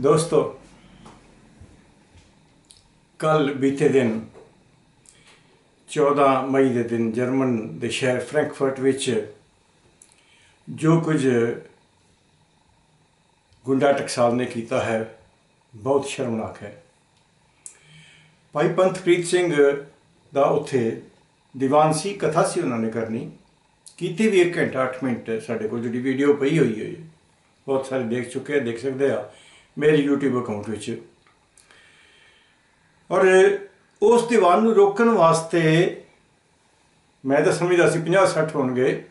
ਦੋਸਤੋ ਕੱਲ ਬੀਤੇ ਦਿਨ 14 ਮਈ ਦੇ ਦਿਨ ਜਰਮਨ ਦੇ ਸ਼ਹਿਰ ਫ੍ਰੈਂਕਫਰਟ ਵਿੱਚ ਜੋ ਕੁਝ ਗੁੰਡਾ ਟਕਸਾਲ ਨੇ ਕੀਤਾ ਹੈ, ਬਹੁਤ ਸ਼ਰਮਨਾਕ ਹੈ। ਭਾਈ ਪੰਥਪ੍ਰੀਤ ਸਿੰਘ ਦਾ ਉੱਥੇ ਦੀਵਾਨ ਸੀ, ਕਥਾ ਸੀ ਉਹਨਾਂ ਨੇ ਕਰਨੀ। ਕੀਤੀ ਵੀ 1 ਘੰਟਾ 8 ਮਿੰਟ ਸਾਡੇ ਕੋਲ ਜਿਹੜੀ ਵੀਡੀਓ ਪਈ ਹੋਈ ਹੈ। ਬਹੁਤ ਸਾਰੇ ਦੇਖ ਚੁੱਕੇ ਆ, ਦੇਖ ਸਕਦੇ ਆ। ਮੇਰੇ YouTube ਅਕਾਊਂਟ ਵਿੱਚ। ਔਰ ਉਸ ਦੀਵਾਨ ਨੂੰ ਰੋਕਣ ਵਾਸਤੇ ਮੈਂ ਤਾਂ ਸਮਝਦਾ ਸੀ 50 60 ਹੋਣਗੇ।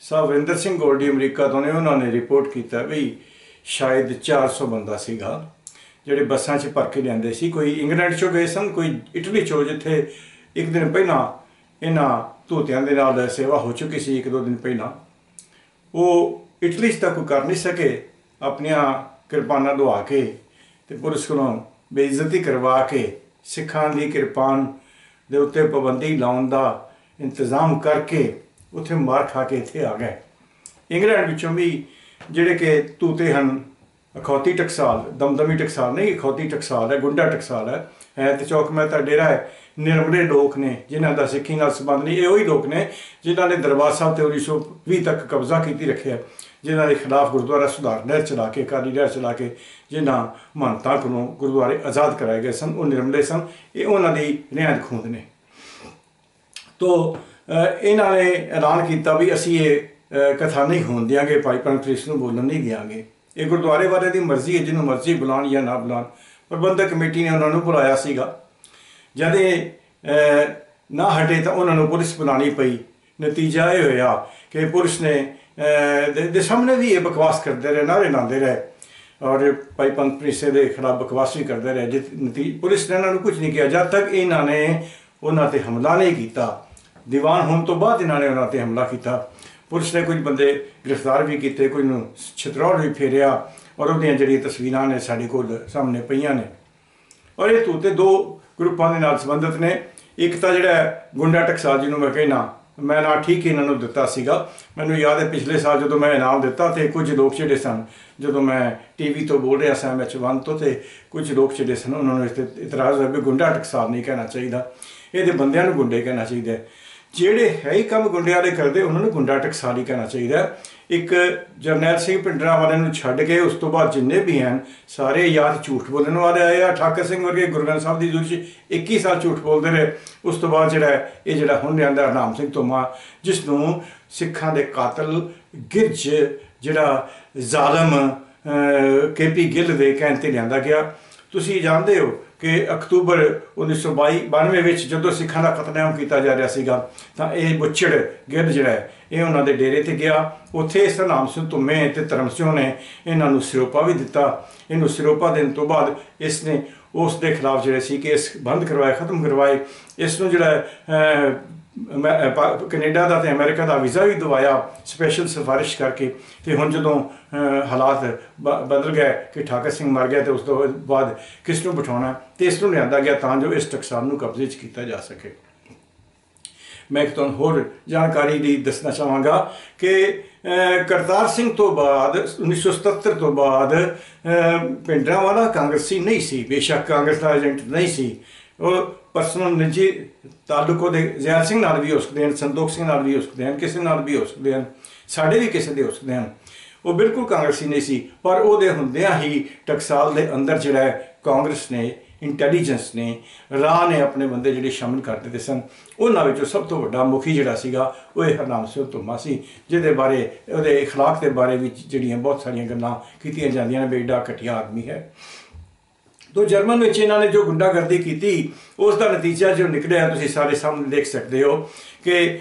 ਸਾਹਿਬਿੰਦਰ ਸਿੰਘ ਗੋਲਡੀ ਅਮਰੀਕਾ ਤੋਂ ਨੇ ਉਹਨਾਂ ਨੇ ਰਿਪੋਰਟ ਕੀਤਾ ਵੀ ਸ਼ਾਇਦ 400 ਬੰਦਾ ਸੀਗਾ। ਜਿਹੜੇ ਬੱਸਾਂ 'ਚ ਭਰ ਕੇ ਲਿਆਂਦੇ ਸੀ। ਕੋਈ ਇੰਗਲੈਂਡ 'ਚੋਂ ਗਏ ਸਨ, ਕੋਈ ਇਟਲੀ 'ਚੋਂ, ਜਿੱਥੇ ਇੱਕ ਦਿਨ ਪਹਿਲਾਂ ਇਹਨਾਂ ਧੋਤਿਆਂ ਦੇ ਨਾਲ ਸੇਵਾ ਹੋ ਚੁੱਕੀ ਸੀ, ਇੱਕ ਦੋ ਦਿਨ ਪਹਿਲਾਂ। ਉਹ ਇਟਲੀ 'ਚ ਤੱਕ ਕਰ ਨਹੀਂ ਸਕੇ। ਆਪਣੀਆਂ ਕਿਰਪਾਨਾਂ ਦਵਾ ਕੇ ਤੇ ਪੁਲਿਸ ਕੋਲੋਂ ਬੇਇੱਜ਼ਤੀ ਕਰਵਾ ਕੇ ਸਿੱਖਾਂ ਦੀ ਕਿਰਪਾਨ ਦੇ ਉੱਤੇ ਪਾਬੰਦੀ ਲਾਉਣ ਦਾ ਇੰਤਜ਼ਾਮ ਕਰਕੇ ਉੱਥੇ ਮਾਰ ਖਾ ਕੇ ਇੱਥੇ ਆ ਗਏ। ਇੰਗਲੈਂਡ ਵਿੱਚੋਂ ਵੀ ਜਿਹੜੇ ਕਿ ਤੂਤੇ ਹਨ, ਅਖੌਤੀ ਟਕਸਾਲ, ਦਮਦਮੀ ਟਕਸਾਲ, ਨਹੀਂ ਅਖੌਤੀ ਟਕਸਾਲ ਹੈ, ਗੁੰਡਾ ਟਕਸਾਲ ਹੈ ਹੈ ਤੇ ਚੌਕ ਮੈਂ ਤਾਂ ਡੇਰਾ ਹੈ ਨਿਰਮਲੇ ਲੋਕ ਨੇ, ਜਿਨ੍ਹਾਂ ਦਾ ਸਿੱਖੀ ਨਾਲ ਸੰਬੰਧ ਨਹੀਂ, ਇਹੋ ਹੀ ਲੋਕ ਨੇ ਜਿਨ੍ਹਾਂ ਨੇ ਦਰਬਾਰ ਸਾਹਿਬ ਤੇ 1920 ਤੱਕ ਕਬਜ਼ਾ ਕੀਤੀ ਰੱਖਿਆ। ਜਿਨ੍ਹਾਂ ਦੇ ਖਿਲਾਫ ਗੁਰਦੁਆਰਾ ਸੁਧਾਰ ਲਹਿਰ ਚਲਾ ਕੇ ਕਾਲੀ ਲਹਿਰ ਚਲਾ ਕੇ, ਜਿਨ੍ਹਾਂ ਮਹੰਤਾਂ ਕੋਲੋਂ ਗੁਰਦੁਆਰੇ ਆਜ਼ਾਦ ਕਰਾਏ ਗਏ ਸਨ, ਉਹ ਨਿਰਮਲੇ ਸਨ, ਇਹ ਉਹਨਾਂ ਦੀ ਰਿਆਇਤ ਖੂੰਦ ਨੇ। ਤੋ ਇਹਨਾਂ ਨੇ ਐਲਾਨ ਕੀਤਾ ਵੀ ਅਸੀਂ ਇਹ ਕਥਾ ਨਹੀਂ ਹੋਣ ਦਿਆਂਗੇ, ਭਾਈ ਪੰਥ ਨੂੰ ਬੋਲਣ ਨਹੀਂ ਦਿਆਂਗੇ। ਇਹ ਗੁਰਦੁਆਰੇ ਵਾਲੇ ਦੀ ਮਰਜ਼ੀ ਹੈ, ਜਿਹਨੂੰ ਮਰਜ਼ੀ ਬੁਲਾਣ ਜਾਂ ਨਾ ਬੁਲਾਣ ਪ੍ਰਬੰਧਕ ਕਮੇਟੀ ਨੇ ਉਹਨਾਂ ਨੂੰ ਬੁਲਾਇਆ ਸੀਗਾ। ਜਦ ਇਹ ਨਾ ਹਟੇ ਤਾਂ ਉਹਨਾਂ ਨੂੰ ਪੁਲਿਸ ਬੁਲਾਣੀ ਪਈ। ਨਤੀਜਾ ਇਹ ਹੋਇਆ ਕਿ ਪੁਲਿਸ ਨੇ ਦੇ ਸਾਹਮਣੇ ਵੀ ਇਹ ਬਕਵਾਸ ਕਰਦੇ ਰਹੇ ਨਾਰੇ ਲਾਉਂਦੇ ਰਹੇ। ਔਰ ਭਾਈ ਪੰਥ ਪ੍ਰੀਸੇ ਦੇ ਖਿਲਾਫ ਬਕਵਾਸ ਵੀ ਕਰਦੇ ਰਹੇ। ਜਿਤ ਪੁਲਿਸ ਨੇ ਇਹਨਾਂ ਨੂੰ ਕੁਝ ਨਹੀਂ ਕਿਹਾ। ਜਦ ਤੱਕ ਇਹਨਾਂ ਨੇ ਉਹਨਾਂ ਤੇ ਹਮਲਾ ਨਹੀਂ ਕੀਤਾ, ਦੀਵਾਨ ਹੋਣ ਤੋਂ ਬਾਅਦ ਇਹਨਾਂ ਨੇ ਉਹਨਾਂ ਤੇ ਹਮਲਾ ਕੀਤਾ। ਪੁਲਿਸ ਨੇ ਕੁਝ ਬੰਦੇ ਗ੍ਰਿਫਤਾਰ ਵੀ ਕੀਤੇ, ਕੁਝ ਨੂੰ ਛਤਰੌੜ ਵੀ ਫੇਰਿਆ ਔਰ ਉਹਦੀਆਂ ਜਿਹੜੀਆਂ ਤਸਵੀਰਾਂ ਨੇ ਸਾਡੇ ਕੋਲ ਸਾਹਮਣੇ ਪਈਆਂ ਨੇ। ਔਰ ਇਹ ਤੂਤੇ ਦੋ ਗਰੁੱਪਾਂ ਦੇ ਨਾਲ ਸੰਬੰਧਿਤ ਨੇ। ਇੱਕ ਤਾਂ ਜਿਹੜਾ ਗੁੰਡਾ ਟਕਸਾਲ ਜੀ ਨੂੰ ਮੈਂ ਕਹਿਣਾ ਮੈਂ ਨਾ ਠੀਕ ਇਹਨਾਂ ਨੂੰ ਦਿੱਤਾ ਸੀਗਾ। ਮੈਨੂੰ ਯਾਦ ਹੈ ਪਿਛਲੇ ਸਾਲ ਜਦੋਂ ਮੈਂ ਇਨਾਮ ਦਿੱਤਾ ਤੇ ਕੁਝ ਲੋਕ ਜਿਹੜੇ ਸਨ, ਜਦੋਂ ਮੈਂ ਟੀਵੀ ਤੋਂ ਬੋਲ ਰਿਹਾ ਸਾਂ ਮੈਚ 1 ਤੋਂ, ਤੇ ਕੁਝ ਲੋਕ ਜਿਹੜੇ ਸਨ, ਉਹਨਾਂ ਨੂੰ ਇਤਰਾਜ਼ ਹੋਇਆ ਵੀ ਗੁੰਡਾ ਟਕਸਾਲ ਨਹੀਂ ਕਹਿਣਾ ਚਾਹੀਦਾ। ਇਹਦੇ ਬੰਦਿਆਂ ਨੂੰ ਗੁੰਡੇ ਕਹਿਣਾ ਚਾਹੀਦਾ ਜਿਹੜੇ ਹੈ ਹੀ ਕੰਮ ਗੁੰਡਿਆਂ ਦੇ ਕਰਦੇ, ਉਹਨਾਂ ਨੂੰ ਗੁੰਡਾ ਟਕਸਾਲੀ ਕਹਿਣਾ ਚਾਹੀਦਾ ਇੱਕ ਜਰਨੈਲ ਸਿੰਘ ਪਿੰਡਰਾ ਵਾਲਿਆਂ ਨੂੰ ਛੱਡ ਕੇ ਉਸ ਤੋਂ ਬਾਅਦ ਜਿੰਨੇ ਵੀ ਹਨ, ਸਾਰੇ ਯਾਦ ਝੂਠ ਬੋਲਣ ਵਾਲੇ ਆਏ ਆ। ਠਾਕਰ ਸਿੰਘ ਵਰਗੇ ਗੁਰੂ ਗ੍ਰੰਥ ਸਾਹਿਬ ਦੀ ਦੂਜੀ 21 ਸਾਲ ਝੂਠ ਬੋਲਦੇ ਰਹੇ। ਉਸ ਤੋਂ ਬਾਅਦ ਜਿਹੜਾ ਇਹ ਜਿਹੜਾ ਹੁਣ ਲਿਆਂਦਾ ਹਰਨਾਮ ਸਿੰਘ ਤੋਮਾ ਜਿਸ ਨੂੰ ਸਿੱਖਾਂ ਦੇ ਕਾਤਲ ਗਿਰਜ ਜਿਹੜਾ ਜ਼ਾਲਮ ਕੇਪੀ ਗਿੱਲ ਦੇ ਕਹਿਣ ਤੇ ਲਿਆਂਦਾ ਗਿਆ। ਤੁਸੀਂ ਜਾਣਦੇ ਹੋ ਕਿ ਅਕਤੂਬਰ 1922 92 ਵਿੱਚ ਜਦੋਂ ਸਿੱਖਾਂ ਦਾ ਕਤਲੇਆਮ ਕੀਤਾ ਜਾ ਰਿਹਾ ਸੀਗਾ, ਤਾਂ ਇਹ ਬੁੱਚੜ ਗਿੱਲ ਜਿਹੜਾ ਹੈ, ਇਹ ਉਹਨਾਂ ਦੇ ਡੇਰੇ ਤੇ ਗਿਆ। ਉੱਥੇ ਸਰਨਾਮ ਸਿੰਘ ਤੁਮੇ ਤੇ ਧਰਮ ਸਿੰਘ ਨੇ ਇਹਨਾਂ ਨੂੰ ਸਿਰੋਪਾ ਵੀ ਦਿੱਤਾ। ਇਹਨੂੰ ਸਿਰੋਪਾ ਦੇਣ ਤੋਂ ਬਾਅਦ ਇਸ ਨੇ ਉਸ ਦੇ ਖਿਲਾਫ ਜਿਹੜੇ ਸੀ ਕੇਸ ਬੰਦ ਕਰਵਾਏ, ਖਤਮ ਕਰਵਾਏ। ਇਸ ਨੂੰ ਜਿਹੜਾ ਕੈਨੇਡਾ ਦਾ ਤੇ ਅਮਰੀਕਾ ਦਾ ਵੀਜ਼ਾ ਵੀ ਦਵਾਇਆ, ਸਪੈਸ਼ਲ ਸਿਫਾਰਿਸ਼ ਕਰਕੇ। ਤੇ ਹੁਣ ਜਦੋਂ ਹਾਲਾਤ ਬਦਲ ਗਏ ਕਿ ਠਾਕਰ ਸਿੰਘ ਮਰ ਗਿਆ ਤੇ ਉਸ ਤੋਂ ਬਾਅਦ ਕਿਸ ਨੂੰ ਬਿਠਾਉਣਾ, ਤੇ ਇਸ ਨੂੰ ਲਿਆਂਦਾ ਗਿਆ ਤਾਂ ਜੋ ਇਸ ਟਕਸਾਲ ਨੂੰ ਕਬਜ਼ੇ 'ਚ ਕੀਤਾ ਜਾ ਸਕੇ। ਮੈਂ ਤੁਹਾਨੂੰ ਹੋਰ ਜਾਣਕਾਰੀ ਲਈ ਦੱਸਣਾ ਚਾਹਾਂਗਾ ਕਿ ਕਰਤਾਰ ਸਿੰਘ ਤੋਂ ਬਾਅਦ 1977 ਤੋਂ ਬਾਅਦ ਪਿੰਡਰਾਂ ਵਾਲਾ ਕਾਂਗਰਸੀ ਨਹੀਂ ਸੀ, ਬੇਸ਼ੱਕ ਕਾਂਗਰਸ ਦਾ ਏਜੰਟ ਨਹੀਂ ਸੀ। ਉਹ ਪਰਸਨਲ ਨਿੱਜੀ ਤਾਲੁਕ ਉਹਦੇ ਜ਼ੈਲ ਸਿੰਘ ਨਾਲ ਵੀ ਹੋ ਸਕਦੇ ਹਨ, ਸੰਤੋਖ ਸਿੰਘ ਨਾਲ ਵੀ ਹੋ ਸਕਦੇ ਹਨ, ਕਿਸੇ ਨਾਲ ਵੀ ਹੋ ਸਕਦੇ ਹਨ, ਸਾਡੇ ਵੀ ਕਿਸੇ ਦੇ ਹੋ ਸਕਦੇ ਹਨ। ਉਹ ਬਿਲਕੁਲ ਕਾਂਗਰਸੀ ਨਹੀਂ ਸੀ, ਪਰ ਉਹਦੇ ਹੁੰਦਿਆਂ ਹੀ ਟਕਸਾਲ ਦੇ ਅੰਦਰ ਜਿਹੜਾ ਕਾਂਗਰਸ ਨੇ ਇੰਟੈਲੀਜੈਂਸ ਨੇ ਰਾਹ ਨੇ ਆਪਣੇ ਬੰਦੇ ਜਿਹੜੇ ਸ਼ਾਮਲ ਕਰ ਦਿੱਤੇ ਸਨ ਉਹਨਾਂ ਵਿੱਚੋਂ ਸਭ ਤੋਂ ਵੱਡਾ ਮੁਖੀ ਜਿਹੜਾ ਸੀਗਾ ਉਹ ਇਹ ਹਰਨਾਮ ਸਿੰਘ ਧੁਮਾ ਸੀ ਜਿਹਦੇ ਬਾਰੇ ਉਹਦੇ اخلاق ਦੇ ਬਾਰੇ ਵਿੱਚ ਜਿਹੜੀਆਂ ਬਹੁਤ ਸਾਰੀਆਂ ਗੱਲਾਂ ਕੀਤੀਆਂ ਜਾਂਦੀਆਂ ਨੇ ਬੇਡਾ ਘਟਿਆ ਆਦਮੀ ਹੈ ਤੋਂ ਜਰਮਨ ਵਿੱਚ ਇਹਨਾਂ ਨੇ ਜੋ ਗੁੰਡਾਗਰਦੀ ਕੀਤੀ ਉਸ ਦਾ ਨਤੀਜਾ ਜੋ ਨਿਕਲਿਆ ਤੁਸੀਂ ਸਾਰੇ ਸਾਹਮਣੇ ਦੇਖ ਸਕਦੇ ਹੋ ਕਿ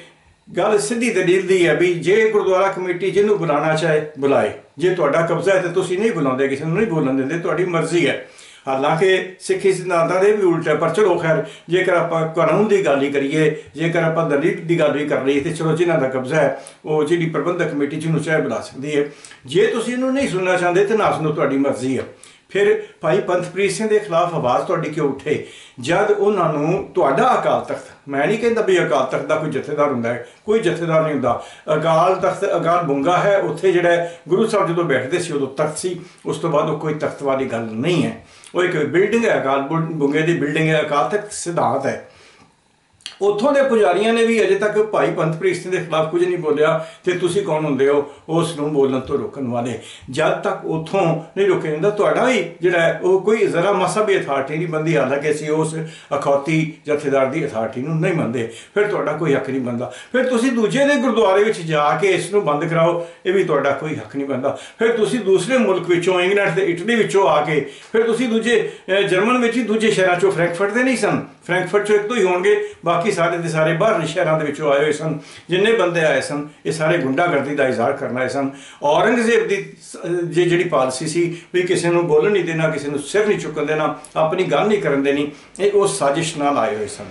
ਗੱਲ ਸਿੱਧੀ ਦਲੀਲ ਦੀ ਹੈ ਵੀ ਜੇ ਗੁਰਦੁਆਰਾ ਕਮੇਟੀ ਜਿਹਨੂੰ ਬੁਲਾਣਾ ਚਾਹੇ ਬੁਲਾਏ ਜੇ ਤੁਹਾਡਾ ਕਬਜ਼ਾ ਹੈ ਤੇ ਤੁਸੀਂ ਨਹੀਂ ਬੁਲਾਉਂਦੇ ਕਿਸੇ ਨੂੰ ਨਹੀਂ ਬੋਲਣ ਦਿੰਦੇ ਤੁਹਾਡੀ ਮਰਜ਼ੀ ਹੈ ਹਾਲਾਂਕਿ ਸਿੱਖੀ ਸਿਧਾਂਤਾਂ ਦੇ ਵੀ ਉਲਟਾ ਪਰ ਚਲੋ ਖੈਰ, ਜੇਕਰ ਆਪਾਂ ਕਾਨੂੰਨ ਦੀ ਗੱਲ ਹੀ ਕਰੀਏ, ਜੇਕਰ ਆਪਾਂ ਦਲਿਤ ਦੀ ਗੱਲ ਵੀ ਕਰ ਲਈਏ, ਤੇ ਚਲੋ ਜਿਨ੍ਹਾਂ ਦਾ ਕਬਜ਼ਾ ਹੈ, ਉਹ ਜਿਹੜੀ ਪ੍ਰਬੰਧਕ ਕਮੇਟੀ ਜਿਹਨੂੰ ਚਾਹੇ ਬੁਲਾ ਸਕਦੀ ਹੈ। ਜੇ ਤੁਸੀਂ ਇਹਨੂੰ ਨਹੀਂ ਸੁਣਨਾ ਚਾਹੁੰਦੇ, ਤੇ ਨਾ ਸੁਣੋ ਤੁਹਾਡੀ ਮਰਜ਼ੀ ਹੈ। ਫਿਰ ਭਾਈ ਪੰਥਪ੍ਰੀਤ ਸਿੰਘ ਦੇ ਖਿਲਾਫ ਆਵਾਜ਼ ਤੁਹਾਡੀ ਕਿਉਂ ਉੱਠੇ? ਜਦ ਉਹਨਾਂ ਨੂੰ ਤੁਹਾਡਾ ਅਕਾਲ ਤਖਤ, ਮੈਂ ਨਹੀਂ ਕਹਿੰਦਾ ਵੀ ਅਕਾਲ ਤਖਤ ਦਾ ਕੋਈ ਜਥੇਦਾਰ ਹੁੰਦਾ ਹੈ, ਕੋਈ ਜਥੇਦਾਰ ਨਹੀਂ ਹੁੰਦਾ। ਅਕਾਲ ਤਖਤ, ਅਕਾਲ ਬੁੰਗਾ ਹੈ, ਉੱਥੇ ਜਿਹੜਾ ਗੁਰੂ ਸਾਹਿਬ ਜਦੋਂ ਬੈਠਦੇ ਸੀ, ਉਦੋਂ ਤਖਤ ਸੀ, ਉਸ ਤੋਂ ਬਾਅਦ ਉਹ ਕੋਈ ਤਖਤ ਵਾਲੀ ਗੱਲ ਨਹੀਂ ਹੈ। ਉਹ ਇੱਕ ਬਿਲਡਿੰਗ ਹੈ ਅਕਾਲ ਬੁੰਗੇ ਦੀ ਬਿਲਡਿੰਗ ਹੈ ਅਕਾਲ ਤਖਤ ਸਿਧਾਂਤ ਹੈ। ਉੱਥੋਂ ਦੇ ਪੁਜਾਰੀਆਂ ਨੇ ਵੀ ਅਜੇ ਤੱਕ ਭਾਈ ਪੰਥਪ੍ਰੀਤ ਸਿੰਘ ਦੇ ਖਿਲਾਫ ਕੁਝ ਨਹੀਂ ਬੋਲਿਆ, ਤੇ ਤੁਸੀਂ ਕੌਣ ਹੁੰਦੇ ਹੋ? ਉਸ ਨੂੰ ਬੋਲਣ ਤੋਂ ਰੋਕਣ ਵਾਲੇ। ਜਦ ਤੱਕ ਉੱਥੋਂ ਨਹੀਂ ਰੁਕੇ ਜਾਂਦਾ, ਤੁਹਾਡਾ ਵੀ ਜਿਹੜਾ ਉਹ ਕੋਈ ਜ਼ਰਾ ਮਸਾ ਵੀ ਅਥਾਰਟੀ ਨਹੀਂ ਬੰਦੀ ਹਾਲਾਂਕਿ ਅਸੀਂ ਉਸ ਅਖੌਤੀ ਜਥੇਦਾਰ ਦੀ ਅਥਾਰਟੀ ਨੂੰ ਨਹੀਂ ਮੰਨਦੇ। ਫਿਰ ਤੁਹਾਡਾ ਕੋਈ ਹੱਕ ਨਹੀਂ ਬੰਦਾ ਫਿਰ ਤੁਸੀਂ ਦੂਜੇ ਦੇ ਗੁਰਦੁਆਰੇ ਵਿੱਚ ਜਾ ਕੇ ਇਸ ਨੂੰ ਬੰਦ ਕਰਾਓ, ਇਹ ਵੀ ਤੁਹਾਡਾ ਕੋਈ ਹੱਕ ਨਹੀਂ ਬੰਦਾ ਫਿਰ ਤੁਸੀਂ ਦੂਸਰੇ ਮੁਲਕ ਵਿੱਚੋਂ, ਇੰਗਲੈਂਡ ਤੇ ਇਟਲੀ ਵਿੱਚੋਂ ਆ ਕੇ, ਫਿਰ ਤੁਸੀਂ ਦੂਜੇ ਜਰਮਨ ਵਿੱਚ ਹੀ ਦੂਜੇ ਸ਼ਹਿਰਾਂ ਚੋਂ ਫ੍ਰੈਂਕਫਰਟ ਦੇ ਨਹੀਂ ਸਨ। ਫ੍ਰੈਂਕਫਰਟ ਚੋਂ ਇੱਕ ਤੋਂ ਹੀ ਹੋਣਗੇ, ਬਾਕੀ ਸਾਰੇ ਦੇ ਸਾਰੇ ਬਾਹਰਲੇ ਸ਼ਹਿਰਾਂ ਦੇ ਵਿੱਚੋਂ ਆਏ ਹੋਏ ਸਨ, ਜਿੰਨੇ ਬੰਦੇ ਆਏ ਸਨ, ਇਹ ਸਾਰੇ ਗੁੰਡਾਗਰਦੀ ਦਾ ਇਜ਼ਹਾਰ ਕਰਨ ਆਏ ਸਨ। ਔਰੰਗਜ਼ੇਬ ਦੀ ਜਿਹੜੀ ਪਾਲਿਸੀ ਸੀ ਵੀ ਕਿਸੇ ਨੂੰ ਬੋਲਣ ਨਹੀਂ ਦੇਣਾ, ਕਿਸੇ ਨੂੰ ਸਿਰ ਨਹੀਂ ਚੁੱਕਣ ਦੇਣਾ, ਆਪਣੀ ਗੱਲ ਨਹੀਂ ਕਰਨ ਦੇਣੀ, ਇਹ ਉਹ ਸਾਜ਼ਿਸ਼ ਨਾਲ ਆਏ ਹੋਏ ਸਨ।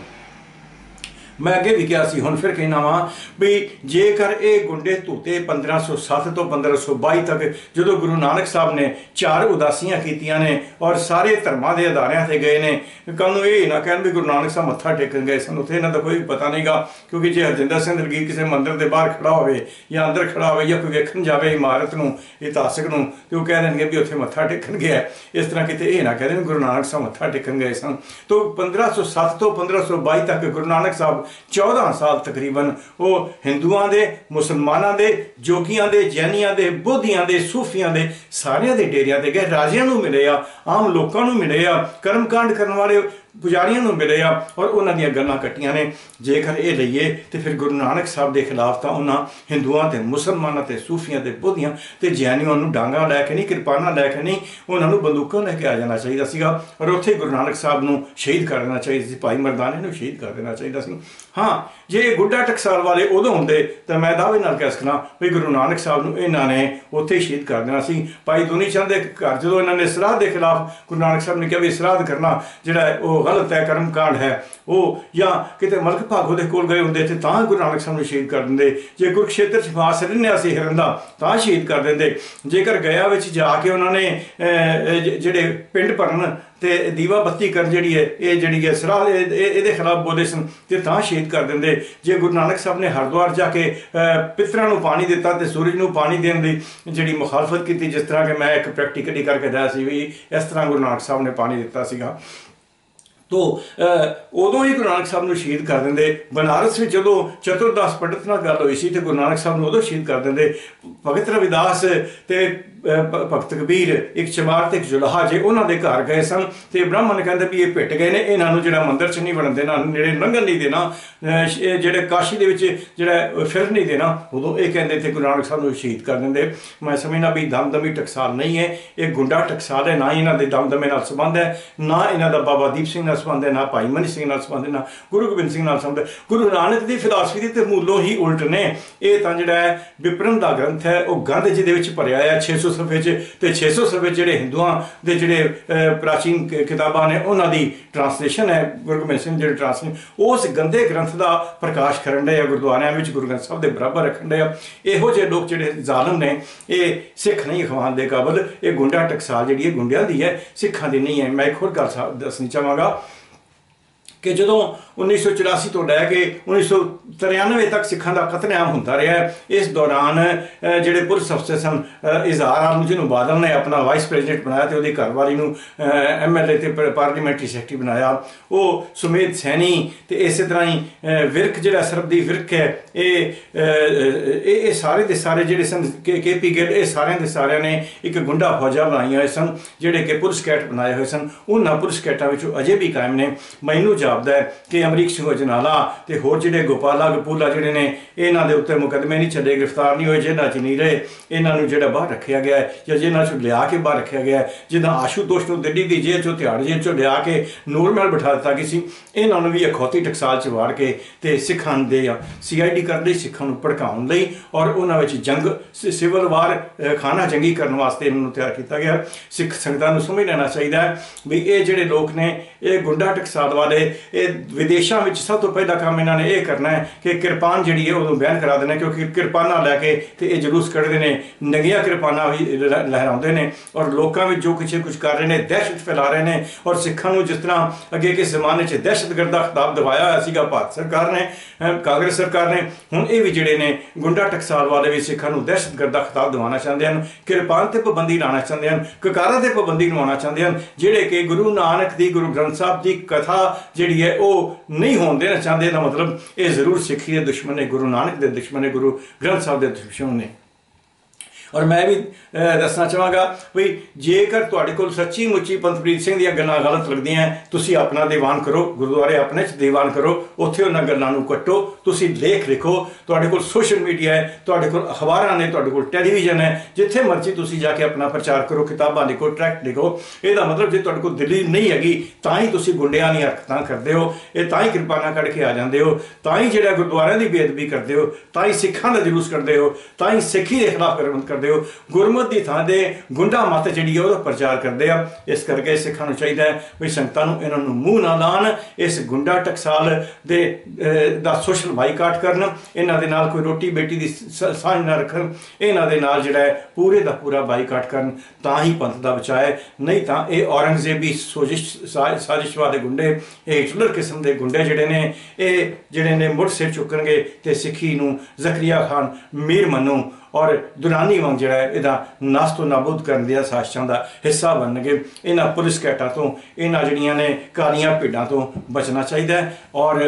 ਮੈਂ ਅੱਗੇ ਵੀ ਕਿਹਾ ਸੀ, ਹੁਣ ਫਿਰ ਕਹਿਣਾ ਵਾਂ ਵੀ ਜੇਕਰ ਇਹ ਗੁੰਡੇ ਧੂਤੇ 1507 ਤੋਂ 1522 ਤੱਕ ਜਦੋਂ ਗੁਰੂ ਨਾਨਕ ਸਾਹਿਬ ਨੇ ਚਾਰ ਉਦਾਸੀਆਂ ਕੀਤੀਆਂ ਨੇ ਔਰ ਸਾਰੇ ਧਰਮਾਂ ਦੇ ਅਦਾਰਿਆਂ ਤੇ ਗਏ ਨੇ ਕੱਲ ਨੂੰ ਇਹ ਨਾ ਕਹਿਣ ਵੀ ਗੁਰੂ ਨਾਨਕ ਸਾਹਿਬ ਮੱਥਾ ਟੇਕਣ ਗਏ ਸਨ, ਉੱਥੇ ਇਹਨਾਂ ਦਾ ਕੋਈ ਪਤਾ ਨਹੀਂਗਾ, ਕਿਉਂਕਿ ਜੇ ਹਰਜਿੰਦਰ ਸਿੰਘ ਦਲਗੀਰ ਕਿਸੇ ਮੰਦਿਰ ਦੇ ਬਾਹਰ ਖੜਾ ਹੋਵੇ ਜਾਂ ਅੰਦਰ ਖੜਾ ਹੋਵੇ ਜਾਂ ਕੋਈ ਵੇਖਣ ਜਾਵੇ ਇਮਾਰਤ ਨੂੰ, ਇਤਿਹਾਸਕ ਨੂੰ, ਤੇ ਉਹ ਕਹਿ ਦੇਣਗੇ ਵੀ ਉੱਥੇ ਮੱਥਾ ਟੇਕਣ ਗਿਆ ਇਸ ਤਰ੍ਹਾਂ ਕਿਤੇ ਇਹ ਨਾ ਕਹਿ ਦੇਣ ਗੁਰੂ ਨਾਨਕ ਸਾਹਿਬ ਮੱਥਾ ਟੇਕਣ ਗਏ ਸਨ। ਤੋਂ 1507 ਤੋਂ 1522 ਤੱਕ ਗੁਰੂ ਨਾਨਕ ਸਾਹਿਬ 14 ਸਾਲ ਤਕਰੀਬਨ ਉਹ ਹਿੰਦੂਆਂ ਦੇ, ਮੁਸਲਮਾਨਾਂ ਦੇ, ਜੋਗੀਆਂ ਦੇ, ਜੈਨੀਆਂ ਦੇ, ਬੋਧੀਆਂ ਦੇ, ਸੂਫੀਆਂ ਦੇ ਸਾਰਿਆਂ ਦੇ ਡੇਰਿਆਂ ਤੇ ਗਏ, ਰਾਜਿਆਂ ਨੂੰ ਮਿਲੇ ਆ, ਆਮ ਲੋਕਾਂ ਨੂੰ ਮਿਲੇ ਆ, ਕਰਮਕਾਂਡ ਕਰਨ ਵਾਲੇ ਪੁਜਾਰੀਆਂ ਨੂੰ ਮਿਲੇ ਆ ਔਰ ਉਹਨਾਂ ਦੀਆਂ ਗੱਲਾਂ ਕੱਟੀਆਂ ਨੇ। ਜੇਕਰ ਇਹ ਲਈਏ ਤੇ ਫਿਰ ਗੁਰੂ ਨਾਨਕ ਸਾਹਿਬ ਦੇ ਖਿਲਾਫ ਤਾਂ ਉਹਨਾਂ ਹਿੰਦੂਆਂ ਤੇ ਮੁਸਲਮਾਨਾਂ ਤੇ ਸੂਫੀਆਂ ਤੇ ਬੁੱਧੀਆਂ ਤੇ ਜੈਨੀਆਂ ਨੂੰ ਡਾਂਗਾ ਲੈ ਕੇ ਨਹੀਂ, ਕਿਰਪਾਨਾਂ ਲੈ ਕੇ ਨਹੀਂ, ਉਹਨਾਂ ਨੂੰ ਬੰਦੂਕਾਂ ਲੈ ਕੇ ਆ ਜਾਣਾ ਚਾਹੀਦਾ ਸੀਗਾ। ਔਰ ਉੱਥੇ ਗੁਰੂ ਨਾਨਕ ਸਾਹਿਬ ਨੂੰ ਸ਼ਹੀਦ ਕਰ ਦੇਣਾ ਚਾਹੀਦਾ ਸੀ। ਭਾਈ ਮਰਦਾਨੇ ਨੂੰ ਸ਼ਹੀਦ ਕਰ ਦੇਣਾ ਚਾਹੀਦਾ ਸੀ। ਹਾਂ, ਜੇ ਗੁੱਡਾ ਟਕਸਾਲ ਵਾਲੇ ਉਦੋਂ ਹੁੰਦੇ, ਤਾਂ ਮੈਂ ਦਾਅਵੇ ਨਾਲ ਕਹਿ ਸਕਣਾ ਵੀ ਗੁਰੂ ਨਾਨਕ ਸਾਹਿਬ ਨੂੰ ਇਹਨਾਂ ਨੇ ਉੱਥੇ ਸ਼ਹੀਦ ਕਰ ਦੇਣਾ ਸੀ। ਭਾਈ ਦੁਨੀ ਚੰਦ ਦੇ ਘਰ ਜਦੋਂ ਇਹਨਾਂ ਨੇ ਸਰਾਧ ਦੇ ਖਿਲਾਫ ਗੁਰੂ ਨਾਨਕ ਸਾਹਿਬ ਨੇ ਕਿਹਾ ਵੀ ਸਰਾਧ ਕਰਨਾ, ਜਿਹੜਾ ਉਹ ਗਲਤ ਹੈ ਕਰਮ ਕਾਂਡ ਹੈ, ਉਹ ਜਾਂ ਕਿਤੇ ਮਲਕ ਭਾਗੋ ਦੇ ਕੋਲ ਗਏ ਹੁੰਦੇ ਤੇ ਤਾਂ ਗੁਰੂ ਨਾਨਕ ਸਾਹਿਬ ਨੂੰ ਸ਼ਹੀਦ ਕਰ ਦਿੰਦੇ। ਜੇ ਕੁਰਕਸ਼ੇਤਰ ਚ ਫਾਸ ਰਹਿੰਦਿਆ ਸੀ ਹਿਰਨ ਦਾ ਤਾਂ ਸ਼ਹੀਦ ਕਰ ਦਿੰਦੇ। ਜੇਕਰ ਗਿਆ ਵਿੱਚ ਜਾ ਕੇ ਉਹਨਾਂ ਨੇ ਜਿਹੜੇ ਪਿੰਡ ਭਰਨ ਤੇ ਦੀਵਾ ਬੱਤੀ ਕਰ ਜਿਹੜੀ ਹੈ, ਇਹ ਜਿਹੜੀ ਹੈ ਸਰਾਹ ਇਹਦੇ ਖਿਲਾਫ ਬੋਲੇ ਸਨ ਤੇ ਤਾਂ ਸ਼ਹੀਦ ਕਰ ਦਿੰਦੇ। ਜੇ ਗੁਰੂ ਨਾਨਕ ਸਾਹਿਬ ਨੇ ਹਰਦੁਆਰ ਜਾ ਕੇ ਪਿਤਰਾਂ ਨੂੰ ਪਾਣੀ ਦਿੱਤਾ ਤੇ ਸੂਰਜ ਨੂੰ ਪਾਣੀ ਦੇਣ ਦੀ ਜਿਹੜੀ ਮੁਖਾਲਫਤ ਕੀਤੀ, ਜਿਸ ਤਰ੍ਹਾਂ ਕਿ ਮੈਂ ਇੱਕ ਪ੍ਰੈਕਟੀਕਲੀ ਕਰਕੇ ਦੱਸਿਆ ਸੀ ਵੀ ਇਸ ਤਰ੍ਹਾਂ ਗੁਰੂ ਨਾਨਕ ਸਾਹਿਬ ਨੇ ਪਾਣੀ ਦਿੱਤਾ ਸੀਗਾ। ਤੋ ਉਦੋਂ ਹੀ ਗੁਰੂ ਨਾਨਕ ਸਾਹਿਬ ਨੂੰ ਸ਼ਹੀਦ ਕਰ ਦਿੰਦੇ। ਬਨਾਰਸ ਵਿੱਚ ਜਦੋਂ ਚਤੁਰਦਾਸ ਪੰਡਤ ਨਾਲ ਗੱਲ ਹੋਈ ਸੀ ਤੇ ਗੁਰੂ ਨਾਨਕ ਸਾਹਿਬ ਨੂੰ ਉਦੋਂ ਸ਼ਹੀਦ ਕਰ ਦਿੰਦੇ। ਭਗਤ ਰਵਿਦਾਸ ਤੇ ਭਗਤ ਕਬੀਰ, ਇੱਕ ਚਮਾਰ ਤੇ ਇੱਕ ਜੁਲਹਾ ਜੇ ਉਹਨਾਂ ਦੇ ਘਰ ਗਏ ਸਨ ਤੇ ਬ੍ਰਾਹਮਣ ਕਹਿੰਦੇ ਵੀ ਇਹ ਭਿੱਟ ਗਏ ਨੇ, ਇਹਨਾਂ ਨੂੰ ਜਿਹੜਾ ਮੰਦਿਰ 'ਚ ਨਹੀਂ ਵੜਨ ਦੇਣਾ, ਨੇੜੇ ਲੰਘਣ ਨਹੀਂ ਦੇਣਾ ਜਿਹੜੇ ਕਾਸ਼ੀ ਦੇ ਵਿੱਚ ਜਿਹੜਾ ਫਿਰ ਨਹੀਂ ਦੇਣਾ, ਉਦੋਂ ਇਹ ਕਹਿੰਦੇ ਤੇ ਗੁਰੂ ਨਾਨਕ ਸਾਹਿਬ ਨੂੰ ਸ਼ਹੀਦ ਕਰ ਦਿੰਦੇ, ਮੈਂ ਸਮਝਣਾ ਵੀ ਦਮਦਮੀ ਟਕਸਾਲ ਨਹੀਂ ਹੈ, ਇਹ ਗੁੰਡਾ ਟਕਸਾਲ ਹੈ, ਨਾ ਇਹਨਾਂ ਦੇ ਦਮਦਮੇ ਨਾਲ ਸੰਬੰਧ ਹੈ, ਨਾ ਇਹਨਾਂ ਦਾ ਬਾਬਾ ਦੀਪ ਸਿੰਘ ਨਾਲ ਸੰਬੰਧ ਹੈ, ਨਾ ਭਾਈ ਮਨੀ ਸਿੰਘ ਨਾਲ ਸੰਬੰਧ ਹੈ, ਨਾ ਗੁਰੂ ਗੋਬਿੰਦ ਸਿੰਘ ਨਾਲ ਸੰਬੰਧ ਹੈ। ਗੁਰੂ ਨਾਨਕ ਦੀ ਫਿਲਾਸਫੀ ਦੇ ਤੇ ਮੂਲੋਂ ਹੀ ਉਲਟ ਨੇ, ਇਹ ਤਾਂ ਜਿਹੜਾ ਵਿਪਰਨ ਦਾ ਗ੍ਰੰਥ ਹੈ, ਉਹ ਗੰਧ ਜਿਹਦੇ ਵਿੱਚ ਭਰਿਆ ਹੈ 600 ਸਫੇ 'ਚ ਤੇ 600 ਸਫੇ ਜਿਹੜੇ ਹਿੰਦੂਆਂ ਦੇ ਜਿਹੜੇ ਪ੍ਰਾਚੀਨ ਕਿਤਾਬਾਂ ਨੇ, ਉਹਨਾਂ ਦੀ ਟ੍ਰਾਂਸਲੇਸ਼ਨ ਹੈ, ਗੁਰੂ ਗੋਬਿੰਦ ਸਿੰਘ ਜਿਹੜੇ ਟ੍ਰਾਂਸਲੇਸ਼ਨ ਉਸ ਗੰਦੇ ਗ੍ਰੰਥ ਦਾ ਪ੍ਰਕਾਸ਼ ਕਰਨ ਦੇ ਆ, ਗੁਰਦੁਆਰਿਆਂ ਵਿੱਚ ਗੁਰੂ ਗ੍ਰੰਥ ਸਾਹਿਬ ਦੇ ਬਰਾਬਰ ਰੱਖਣ ਦੇ ਆ। ਇਹੋ ਜਿਹੇ ਲੋਕ ਜਿਹੜੇ ਜ਼ਾਲਮ ਨੇ, ਇਹ ਸਿੱਖ ਨਹੀਂ ਖਵਾਨ ਦੇ ਕਾਬਲ, ਇਹ ਗੁੰਡਾ ਟਕਸਾਲ ਜਿਹੜੀ ਹੈ ਗੁੰਡਿਆਂ ਦੀ ਹੈ, ਸਿੱਖਾਂ ਦੀ ਨਹੀਂ ਹੈ। ਮੈਂ ਇੱਕ ਹੋਰ ਗੱਲ ਦੱਸਣੀ ਚਾਹਾਂਗਾ। ਕਿ ਜਦੋਂ 1984 ਤੋਂ ਲੈ ਕੇ 1993 ਤੱਕ ਸਿੱਖਾਂ ਦਾ ਕਤਲੇਆਮ ਹੁੰਦਾ ਰਿਹਾ ਇਸ ਦੌਰਾਨ ਜਿਹੜੇ ਪੁਲਿਸ ਅਫਸਰ ਸਨ ਇਜ਼ਹਾਰ ਆਲਮ ਜੀ ਬਾਦਲ ਨੇ ਆਪਣਾ ਵਾਈਸ ਪ੍ਰੈਜ਼ੀਡੈਂਟ ਬਣਾਇਆ ਤੇ ਉਹਦੀ ਘਰਵਾਲੀ ਨੂੰ ਐਮਐਲਏ ਤੇ ਪਾਰਲੀਮੈਂਟਰੀ ਸੈਕਟਰੀ ਬਣਾਇਆ। ਉਹ ਸੁਮੇਧ ਸੈਣੀ ਤੇ ਇਸੇ ਤਰ੍ਹਾਂ ਹੀ ਵਿਰਕ ਜਿਹੜਾ ਸਰਬਦੀ ਵਿਰਕ ਹੈ, ਇਹ ਇਹ ਇਹ ਸਾਰੇ ਦੇ ਸਾਰੇ ਜਿਹੜੇ ਸਨ ਕੇਪੀ ਗਿੱਲ, ਇਹ ਸਾਰਿਆਂ ਦੇ ਸਾਰਿਆਂ ਨੇ ਇੱਕ ਗੁੰਡਾ ਫੌਜਾ ਬਣਾਈਆਂ ਹੋਏ ਸਨ, ਜਿਹੜੇ ਕਿ ਪੁਲਿਸ ਕੈਟ ਬਣਾਏ ਹੋਏ ਸਨ। ਉਹਨਾਂ ਪੁਲਿਸ ਕੈਟਾਂ ਵਿੱਚੋਂ ਅਜੇ ਵੀ ਕਾਇਮ ਨੇ। ਮੈਨੂੰ ਜਾਪਦਾ ਹੈ ਕਿ ਅਮਰੀਕ ਸਿੰਘ ਜਨਾਲਾ ਤੇ ਹੋਰ ਜਿਹੜੇ ਗੋਪਾਲਾ ਗਪੂਲਾ ਜਿਹੜੇ ਨੇ, ਇਹਨਾਂ ਦੇ ਉੱਤੇ ਮੁਕਦਮੇ ਨਹੀਂ ਛੱਡੇ, ਗ੍ਰਿਫਤਾਰ ਨਹੀਂ ਹੋਏ ਜਿਹਨਾਂ 'ਚ ਨਹੀਂ ਰਹੇ। ਇਹਨਾਂ ਨੂੰ ਜਿਹੜਾ ਬਾਹਰ ਰੱਖਿਆ ਗਿਆ ਜਾਂ ਜਿਹਨਾਂ 'ਚ ਲਿਆ ਕੇ ਬਾਹਰ ਰੱਖਿਆ ਗਿਆ ਜਿੱਦਾਂ ਆਸ਼ੂ ਦੋਸ਼ ਨੂੰ ਦਿੱਲੀ ਦੀ ਜੇਲ੍ਹ 'ਚੋਂ, ਤਿਹਾੜ ਜੇਲ੍ਹ 'ਚੋਂ ਲਿਆ ਕੇ ਨੂਰਮਹਿਲ ਬਿਠਾ ਦਿੱਤਾ ਕਿ ਸੀ। ਇਹਨਾਂ ਨੂੰ ਵੀ ਅਖੌਤੀ ਟਕਸਾਲ 'ਚ ਵਾੜ ਕੇ ਤੇ ਸਿੱਖਾਂ ਦੇ ਆ ਸੀਆਈਡੀ ਕਰਨ ਲਈ ਸਿੱਖਾਂ ਨੂੰ ਭੜਕਾਉਣ ਲਈ ਔਰ ਉਹਨਾਂ ਵਿੱਚ ਜੰਗ ਸਿਵਲ ਵਾਰ ਖਾਨਾ ਚੰਗੀ ਕਰਨ ਵਾਸਤੇ ਇਹਨਾਂ ਨੂੰ ਤਿਆਰ ਕੀਤਾ ਗਿਆ। ਸਿੱਖ ਸੰਗਤਾਂ ਨੂੰ ਸਮਝ ਲੈਣਾ ਚਾਹੀਦਾ ਹੈ ਵੀ ਇਹ ਜਿਹੜੇ ਲੋਕ ਨੇ, ਇਹ ਗੁੰਡਾ ਟਕਸਾਲ ਵਾਲੇ ਇਹ ਵਿਦੇਸ਼ਾਂ ਵਿੱਚ ਸਭ ਤੋਂ ਪਹਿਲਾ ਕੰਮ ਇਹਨਾਂ ਨੇ ਇਹ ਕਰਨਾ ਹੈ ਕਿ ਕਿਰਪਾਨ ਜਿਹੜੀ ਹੈ ਉਦੋਂ ਬਿਆਨ ਕਰਾ ਦੇਣਾ ਕਿਉਂਕਿ ਕਿਰਪਾਨਾਂ ਲੈ ਕੇ ਤੇ ਇਹ ਜਲੂਸ ਕੱਢਦੇ ਨੇ, ਨੰਗੀਆਂ ਕਿਰਪਾਨਾਂ ਵੀ ਲਹਿਰਾਉਂਦੇ ਨੇ ਔਰ ਲੋਕਾਂ ਵਿੱਚ ਜੋ ਕੁਛ ਕੁਝ ਕਰ ਰਹੇ ਨੇ, ਦਹਿਸ਼ਤ ਫੈਲਾ ਰਹੇ ਨੇ ਔਰ ਸਿੱਖਾਂ ਨੂੰ ਜਿਸ ਤਰ੍ਹਾਂ ਅੱਗੇ ਕਿਸ ਜ਼ਮਾਨੇ 'ਚ ਦਹਿਸ਼ਤਗਰਦ ਦਾ ਖਿਤਾਬ ਦਿਵਾਇਆ ਹੋਇਆ ਸੀਗਾ, ਭਾਰਤ ਸਰਕਾਰ ਨੇ ਕਾਂਗਰਸ ਸਰਕਾਰ ਨੇ, ਹੁਣ ਇਹ ਵੀ ਜਿਹੜੇ ਨੇ ਗੁੰਡਾ ਟਕਸਾਲ ਵਾਲੇ ਵੀ ਸਿੱਖਾਂ ਨੂੰ ਦਹਿਸ਼ਤਗਰਦ ਦਾ ਖਿਤਾਬ ਦਿਵਾਉਣਾ ਚਾਹੁੰਦੇ ਹਨ, ਕਿਰਪਾਨ ਤੇ ਪਾਬੰਦੀ ਲਾਉਣਾ ਚਾਹੁੰਦੇ ਹਨ, ਕਕਾਰਾਂ ਤੇ ਪਾਬੰਦੀ ਲਵਾਉਣਾ ਚਾਹੁੰਦੇ ਹਨ, ਜਿਹੜੇ ਕਿ ਗੁਰੂ ਨਾਨਕ ਦੀ, ਗੁਰੂ ਗ੍ਰੰਥ ਸਾਹਿਬ ਦੀ ਕਥਾ ਜਿਹੜੀ ਹੈ ਉਹ ਨਹੀਂ ਹੋਣ ਦੇਣਾ ਚਾਹੁੰਦੇ ਦਾ ਮਤਲਬ ਇਹ ਜ਼ਰੂਰ ਸਿੱਖੀ ਦੇ ਦੁਸ਼ਮਣ ਨੇ ਗੁਰੂ ਨਾਨਕ ਦੇ, ਦੁਸ਼ਮਣ ਨੇ ਗੁਰੂ ਗ੍ਰੰਥ ਸਾਹਿਬ ਦੇ ਦੁਸ਼ਮਣ ਨੇ। ਔਰ ਮੈਂ ਵੀ ਦੱਸਣਾ ਚਾਹਾਂਗਾ ਵੀ ਜੇਕਰ ਤੁਹਾਡੇ ਕੋਲ ਸੱਚੀ ਮੁੱਚੀ ਪੰਥਪ੍ਰੀਤ ਸਿੰਘ ਦੀਆਂ ਗੱਲਾਂ ਗਲਤ ਲੱਗਦੀਆਂ ਤੁਸੀਂ ਆਪਣਾ ਦੀਵਾਨ ਕਰੋ, ਗੁਰਦੁਆਰੇ ਆਪਣੇ ਚ ਦੀਵਾਨ ਕਰੋ, ਉੱਥੇ ਉਹਨਾਂ ਗੱਲਾਂ ਨੂੰ ਕੱਟੋ, ਤੁਸੀਂ ਲੇਖ ਲਿਖੋ, ਤੁਹਾਡੇ ਕੋਲ ਸੋਸ਼ਲ ਮੀਡੀਆ ਹੈ, ਤੁਹਾਡੇ ਕੋਲ ਅਖਬਾਰਾਂ ਨੇ, ਤੁਹਾਡੇ ਕੋਲ ਟੈਲੀਵਿਜ਼ਨ ਹੈ, ਜਿੱਥੇ ਮਰਜ਼ੀ ਤੁਸੀਂ ਜਾ ਕੇ ਆਪਣਾ ਪ੍ਰਚਾਰ ਕਰੋ, ਕਿਤਾਬਾਂ ਲਿਖੋ ਟਰੈਕਟ ਲਿਖੋ, ਇਹਦਾ ਮਤਲਬ ਜੇ ਤੁਹਾਡੇ ਕੋਲ ਦਿੱਲੀ ਨਹੀਂ ਹੈਗੀ, ਤਾਂ ਹੀ ਤੁਸੀਂ ਗੁੰਡਿਆਂ ਦੀਆਂ ਹਰਕਤਾਂ ਕਰਦੇ ਹੋ, ਇਹ ਤਾਂ ਹੀ ਕਿਰਪਾਨਾਂ ਕੱਢ ਕੇ ਆ ਜਾਂਦੇ ਹੋ, ਤਾਂ ਹੀ ਜਿਹੜਾ ਗੁਰਦੁਆਰਿਆਂ ਦੀ ਬੇਅਦਬੀ ਕਰਦੇ ਹੋ, ਤਾਂ ਹੀ ਸਿੱਖਾਂ ਦਾ ਜਲੂਸ ਕਰਦੇ ਹੋ, ਤਾਂ ਹੀ ਸਿੱਖੀ ਦੇ ਖਿਲਾਫ ਕਰਮ ਕਰਦੇ ਹੋ। ਗੁਰਮਤ ਦੀ ਥਾਂ ਦੇ ਗੁੰਡਾ ਮਤ ਜਿਹੜੀ ਹੈ ਉਹਦਾ ਪ੍ਰਚਾਰ ਕਰਦੇ ਆ। ਇਸ ਕਰਕੇ ਸਿੱਖਾਂ ਨੂੰ ਚਾਹੀਦਾ ਹੈ ਵੀ ਸੰਗਤਾਂ ਨੂੰ ਇਹਨਾਂ ਨੂੰ ਮੂੰਹ ਨਾ ਲਾਣ ਇਸ ਗੁੰਡਾ ਟਕਸਾਲ ਦੇ ਦਾ ਸੋਸ਼ਲ ਬਾਈਕਾਟ ਕਰਨ, ਇਹਨਾਂ ਦੇ ਨਾਲ ਕੋਈ ਰੋਟੀ ਬੇਟੀ ਦੀ ਸਾਂਝ ਨਾ ਰੱਖਣ, ਇਹਨਾਂ ਦੇ ਨਾਲ ਜਿਹੜਾ ਹੈ ਪੂਰੇ ਦਾ ਪੂਰਾ ਬਾਈਕਾਟ ਕਰਨ, ਤਾਂ ਹੀ ਪੰਥ ਦਾ ਬਚਾਅ ਹੈ। ਨਹੀਂ ਤਾਂ ਇਹ ਔਰੰਗਜ਼ੇਬੀ ਸੋਜਿਸ਼, ਸਾ- ਦੇ ਗੁੰਡੇ, ਇਹ ਹਿਟਲਰ ਕਿਸਮ ਦੇ ਗੁੰਡੇ ਜਿਹੜੇ ਨੇ, ਇਹ ਜਿਹੜੇ ਨੇ ਮੁੜ ਸਿਰ ਚੁੱਕਣਗੇ ਤੇ ਸਿੱਖੀ ਨੂੰ ਜ਼ਕਰੀਆ ਖਾਨ ਮੀਰ ਮਨੂ ਔਰ ਦੁਰਾਨੀ ਵਾਂਗ ਜਿਹੜਾ ਇਹਦਾ ਨਾਸ ਤੋਂ ਨਾਬੂਦ ਕਰਨ ਦੀਆਂ ਸਾਜ਼ਿਸ਼ਾਂ ਦਾ ਹਿੱਸਾ ਬਣਨਗੇ। ਇਹਨਾਂ ਪੁਲਿਸ ਕੈਟਾਂ ਤੋਂ, ਇਹਨਾਂ ਜਿਹੜੀਆਂ ਨੇ ਕਾਲੀਆਂ ਭੇਡਾਂ ਤੋਂ ਬਚਣਾ ਚਾਹੀਦਾ ਹੈ ਔਰ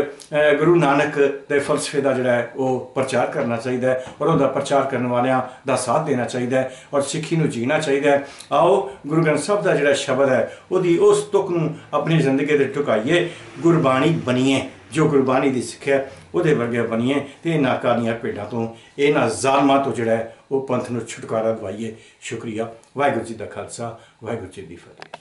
ਗੁਰੂ ਨਾਨਕ ਦੇ ਫਲਸਫੇ ਦਾ ਜਿਹੜਾ ਹੈ ਉਹ ਪ੍ਰਚਾਰ ਕਰਨਾ ਚਾਹੀਦਾ ਹੈ ਔਰ ਉਹਦਾ ਪ੍ਰਚਾਰ ਕਰਨ ਵਾਲਿਆਂ ਦਾ ਸਾਥ ਦੇਣਾ ਚਾਹੀਦਾ ਹੈ ਔਰ ਸਿੱਖੀ ਨੂੰ ਜੀਣਾ ਚਾਹੀਦਾ ਹੈ। ਆਓ, ਗੁਰੂ ਗ੍ਰੰਥ ਸਾਹਿਬ ਦਾ ਜਿਹੜਾ ਸ਼ਬਦ ਹੈ, ਉਹਦੀ ਉਸ ਤੁਕ ਨੂੰ ਆਪਣੀ ਜ਼ਿੰਦਗੀ ਤੇ ਟੁਕਾਈਏ ਗੁਰਬਾਣੀ ਬਣੀਏ, ਜੋ ਗੁਰਬਾਣੀ ਦੀ ਸਿੱਖਿਆ ਉਹਦੇ ਵਰਗੇ ਬਣੀਏ ਤੇ ਇਹਨਾਂ ਕਾਲੀਆਂ ਭੇਡਾਂ ਤੋਂ ਇਹਨਾਂ ਜ਼ਾਲਮਾਂ ਤੋਂ ਜਿਹੜਾ ਉਹ ਪੰਥ ਨੂੰ ਛੁਟਕਾਰਾ ਦਵਾਈਏ। ਸ਼ੁਕਰੀਆ। ਵਾਹਿਗੁਰੂ ਜੀ ਦਾ ਖਾਲਸਾ, ਵਾਹਿਗੁਰੂ ਜੀ ਦੀ ਫਤਿਹ।